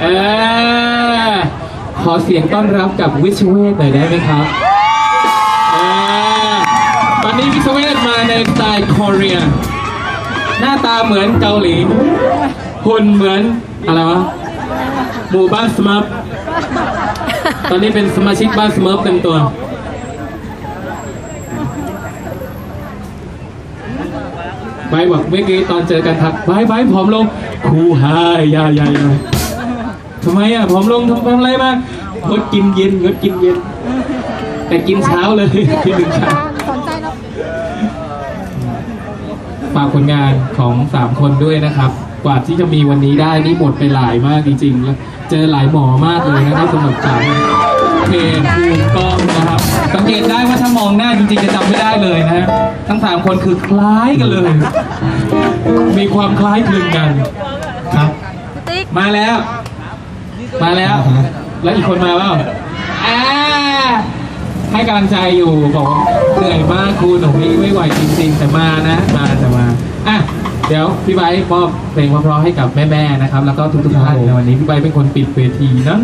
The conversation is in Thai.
เออขอเสียงต้อนรับกับวิชเวทหน่อยได้ไหมครับเออตอนนี้วิชเวทมาในสไตล์คอเรียหน้าตาเหมือนเกาหลีหุ่นเหมือนอะไรวะหมู่บ้านสมัฟตอนนี้เป็นสมาชิกบ้านสมัฟเต็มตัวไบบอกเมื่อกี้ตอนเจอกันทักไบร์ทไบร์ทผอมลงครูหายยายายา ทำไมอะผอมลงทำทำอะไรมางงดกินเย็นงดกินเย็น แต่กินเช้าเลยกินหนึ่งเช้าสนใจแล้วฝากผลงานของสามคนด้วยนะครับ กว่าที่จะมีวันนี้ได้นี่หมดไปหลายมากจริงๆแล้วเจอหลายหมอมากเลยนะครับสำหรับสามเพจภูมิกล้องนะครับ สังเกตได้ว่าถ้ามองหน้าจริงๆจะจำไม่ได้เลยนะฮะทั้งสามคนคือคล้ายกันเลย มีความคล้ายคลึงกันครับติ๊กมาแล้ว มาแล้วอ่าฮะแล้วอีกคนมาเปล่าอ่าให้กำลังใจอยู่บอกว่าเหนื่อยมากครูหนูไม่ไม่ไหวจริงๆแต่มานะมาแต่มาอะเดี๋ยวพี่ไบร์ทมอบเพลงเพราะๆให้กับแม่ๆนะครับ แล้วก็ทุกๆท่านในวันนี้พี่ไบร์ทเป็นคนปิดเวทีนะ